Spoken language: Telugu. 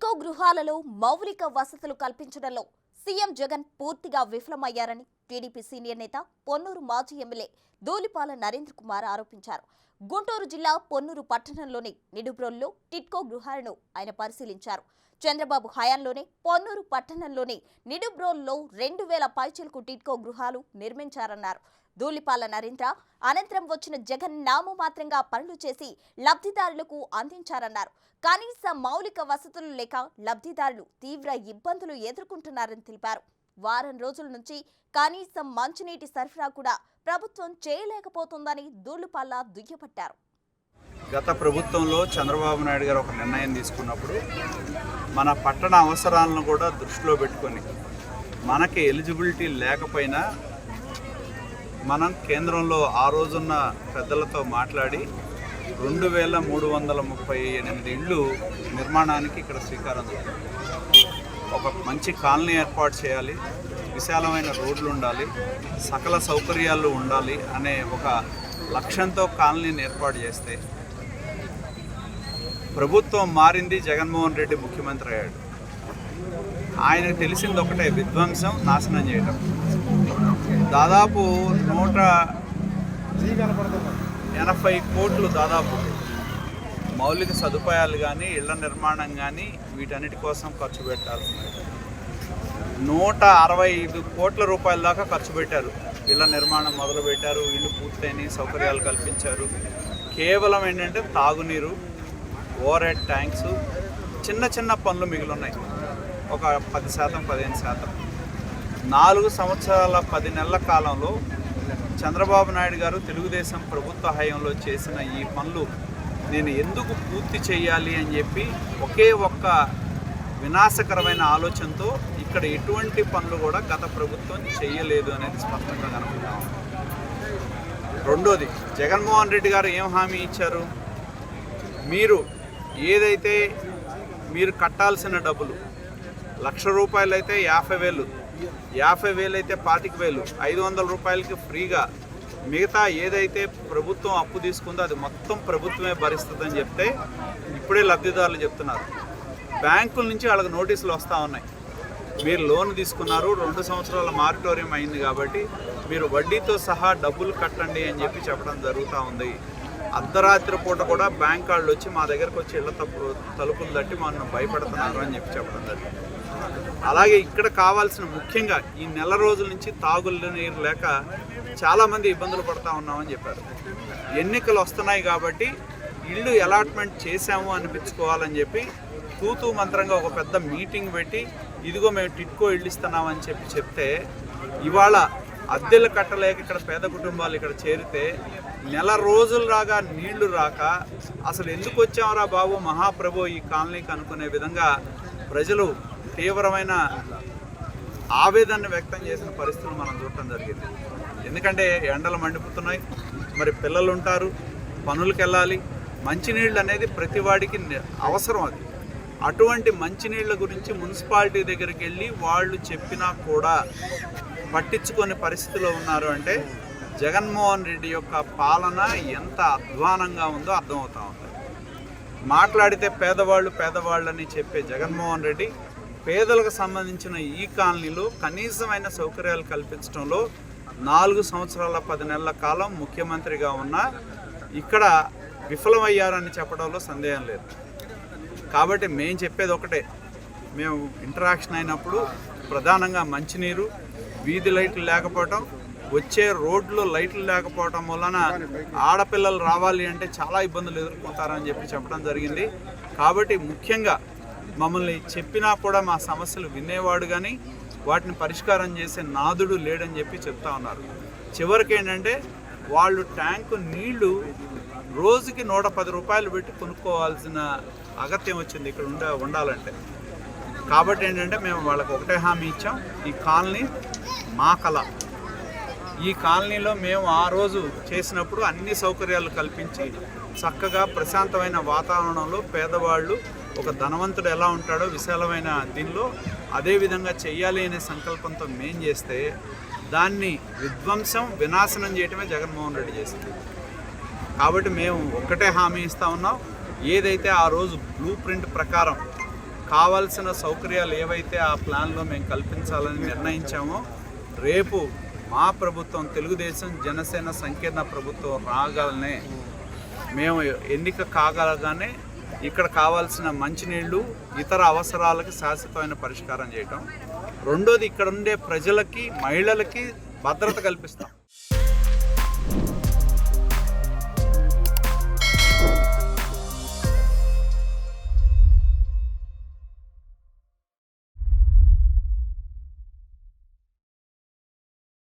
సిడ్కో గృహాలలో మౌలిక వసతులు కల్పించడంలో సీఎం జగన్ పూర్తిగా విఫలమయ్యారని టీడీపీ సీనియర్ నేత పొన్నూరు మాజీ ఎమ్మెల్యే దూలిపాల నరేంద్ర కుమార్ ఆరోపించారు. గుంటూరు జిల్లా పొన్నూరు పట్టణంలోని నిడుబ్రోల్లో టిట్కో గృహాలను ఆయన పరిశీలించారు. చంద్రబాబు హయాంలోనే పొన్నూరు పట్టణంలోని నిడుబ్రోల్లో రెండు వేల పైచలకు టిట్కో గృహాలు నిర్మించారన్నారు. ధూళిపాల నరేంద్ర అనంతరం వచ్చిన జగన్ నామమాత్రంగా పనులు చేసి లబ్ధిదారులకు అందించారన్నారు. కనీస మౌలిక వసతులు లేక లబ్ధిదారులు తీవ్ర ఇబ్బందులు ఎదుర్కొంటున్నారని తెలిపారు. వారం రోజుల నుంచి కనీసం మంచినీటి సరఫరా కూడా ప్రభుత్వం చేయలేకపోతుందని ధూళిపాల దుయ్యబట్టారు. గత ప్రభుత్వంలో చంద్రబాబు నాయుడు గారు ఒక నిర్ణయం తీసుకున్నప్పుడు మన పట్టణ అవసరాలను కూడా దృష్టిలో పెట్టుకొని మనకి ఎలిజిబిలిటీ లేకపోయినా మనం కేంద్రంలో ఆ రోజున్న పెద్దలతో మాట్లాడి రెండు వేల మూడు వందల ముప్పై ఎనిమిది ఇళ్ళు నిర్మాణానికి ఇక్కడ శ్రీకారం ఒక మంచి కాలనీ ఏర్పాటు చేయాలి విశాలమైన రోడ్లు ఉండాలి సకల సౌకర్యాలు ఉండాలి అనే ఒక లక్ష్యంతో కాలనీని ఏర్పాటు చేస్తే ప్రభుత్వం మారింది జగన్మోహన్ రెడ్డి ముఖ్యమంత్రి అయ్యాడు. ఆయనకు తెలిసింది ఒకటే విధ్వంసం నాశనం చేయడం దాదాపు నూట ఎనభై కోట్లు దాదాపు మౌలిక సదుపాయాలు కానీ ఇళ్ళ నిర్మాణం కానీ వీటన్నిటి కోసం ఖర్చు పెట్టారు. నూట అరవై ఐదు కోట్ల రూపాయల దాకా ఖర్చు పెట్టారు. ఇళ్ళ నిర్మాణం మొదలు పెట్టారు ఇల్లు పూర్తయినాయి సౌకర్యాలు కల్పించారు. కేవలం ఏంటంటే తాగునీరు ఓవర్ హెడ్ ట్యాంక్స్ చిన్న చిన్న పనులు మిగిలి ఉన్నాయి ఒక పది శాతం పదిహేను శాతం. నాలుగు సంవత్సరాల పది నెలల కాలంలో చంద్రబాబు నాయుడు గారు తెలుగుదేశం ప్రభుత్వ హయాంలో చేసిన ఈ పనులు నేను ఎందుకు పూర్తి చేయాలి అని చెప్పి ఒకే ఒక్క వినాశకరమైన ఆలోచనతో ఇక్కడ ఎటువంటి పనులు కూడా గత ప్రభుత్వం చేయలేదు అనేది స్పష్టంగా కనపడతా రెండోది జగన్మోహన్ రెడ్డి గారు ఏం హామీ ఇచ్చారు? మీరు ఏదైతే మీరు కట్టాల్సిన డబ్బులు లక్ష రూపాయలు అయితే యాభై వేలు యాభై వేలు అయితే పాతిక వేలు ఐదు వందల రూపాయలకి ఫ్రీగా మిగతా ఏదైతే ప్రభుత్వం అప్పు తీసుకుందో అది మొత్తం ప్రభుత్వమే భరిస్తుందని చెప్తే ఇప్పుడే లబ్ధిదారులు చెప్తున్నారు. బ్యాంకుల నుంచి వాళ్ళకి నోటీసులు వస్తూ ఉన్నాయి. మీరు లోన్ తీసుకున్నారు రెండు సంవత్సరాల మారిటోరియం అయింది కాబట్టి మీరు వడ్డీతో సహా డబ్బులు కట్టండి అని చెప్పి చెప్పడం జరుగుతూ ఉంది. అర్ధరాత్రి పూట కూడా బ్యాంక్ వాళ్ళు వచ్చి మా దగ్గరకు వచ్చి ఇళ్ళ తప్పు తలుపులు తట్టి మనం భయపడుతున్నారు అని చెప్పి చెప్పడం జరిగింది. అలాగే ఇక్కడ కావాల్సిన ముఖ్యంగా ఈ నెల రోజుల నుంచి తాగులు నీరు లేక చాలామంది ఇబ్బందులు పడతా ఉన్నామని చెప్పారు. ఎన్నికలు వస్తున్నాయి కాబట్టి ఇల్లు అలాట్మెంట్ చేశాము అనిపించుకోవాలని చెప్పి తూతూ మంత్రంగా ఒక పెద్ద మీటింగ్ పెట్టి ఇదిగో మేము టిట్కో ఇల్లు ఇస్తున్నామని చెప్పి చెప్తే ఇవాళ అద్దెలు కట్టలేక ఇక్కడ పేద కుటుంబాలు ఇక్కడ చేరితే నెల రోజులు రాగా నీళ్ళు రాక అసలు ఎందుకు వచ్చామరా బాబు? మహాప్రభు ఈ కాలనీకి అనుకునే విధంగా ప్రజలు తీవ్రమైన ఆవేదన వ్యక్తం చేసిన పరిస్థితులు మనం చూడటం జరిగింది. ఎందుకంటే ఎండలు మండిపోతున్నాయి. మరి పిల్లలు ఉంటారు పనులకు వెళ్ళాలి. మంచినీళ్ళు అనేది ప్రతి వాడికి అవసరం అది. అటువంటి మంచినీళ్ళ గురించి మున్సిపాలిటీ దగ్గరికి వెళ్ళి వాళ్ళు చెప్పినా కూడా పట్టించుకునే పరిస్థితిలో ఉన్నారు అంటే జగన్మోహన్ రెడ్డి యొక్క పాలన ఎంత అధ్వానంగా ఉందో అర్థమవుతా ఉంది. మాట్లాడితే పేదవాళ్ళు పేదవాళ్ళని చెప్పే జగన్మోహన్ రెడ్డి పేదలకు సంబంధించిన ఈ కాలనీలో కనీసమైన సౌకర్యాలు కల్పించడంలో నాలుగు సంవత్సరాల పది నెలల కాలం ముఖ్యమంత్రిగా ఉన్న ఇక్కడ విఫలమయ్యారని చెప్పడంలో సందేహం లేదు. కాబట్టి మేము చెప్పేది ఒకటే. మేము ఇంటరాక్షన్ అయినప్పుడు ప్రధానంగా మంచినీరు వీధి లైట్లు లేకపోవటం వచ్చే రోడ్లు లైట్లు లేకపోవటం వలన ఆడపిల్లలు రావాలి అంటే చాలా ఇబ్బందులు ఎదుర్కొంటారని చెప్పి చెప్పడం జరిగింది. కాబట్టి ముఖ్యంగా మమ్మల్ని చెప్పినా కూడా మా సమస్యలు వినేవాడు కానీ వాటిని పరిష్కారం చేసే నాదుడు లేడని చెప్పి చెప్తా ఉన్నారు. చివరికి ఏంటంటే వాళ్ళు ట్యాంకు నీళ్ళు రోజుకి నూట పది రూపాయలు పెట్టి కొనుక్కోవాల్సిన అగత్యం వచ్చింది ఇక్కడ ఉండ ఉండాలంటే. కాబట్టి ఏంటంటే మేము వాళ్ళకి ఒకటే హామీ ఇచ్చాం. ఈ కాలనీ మా కళ. ఈ కాలనీలో మేము ఆ రోజు చేసినప్పుడు అన్ని సౌకర్యాలు కల్పించి చక్కగా ప్రశాంతమైన వాతావరణంలో పేదవాళ్ళు ఒక ధనవంతుడు ఎలా ఉంటాడో విశాలమైన దీనిలో అదే విధంగా చెయ్యాలి అనే సంకల్పంతో మేం చేస్తే దాన్ని విధ్వంసం వినాశనం చేయటమే జగన్మోహన్ రెడ్డి చేసింది. కాబట్టి మేము ఒక్కటే హామీ ఇస్తా ఉన్నాం. ఏదైతే ఆ రోజు బ్లూ ప్రింట్ ప్రకారం కావాల్సిన సౌకర్యాలు ఏవైతే ఆ ప్లాన్లో మేము కల్పించాలని నిర్ణయించామో రేపు మా ప్రభుత్వం తెలుగుదేశం జనసేన సంకీర్ణ ప్రభుత్వం రాగానే మేము ఎన్నిక కాగలగానే ఇక్కడ కావాల్సిన మంచినీళ్ళు ఇతర అవసరాలకి శాశ్వతమైన పరిష్కారం చేయటం. రెండోది ఇక్కడ ఉండే ప్రజలకి మహిళలకి భద్రత కల్పిస్తాం.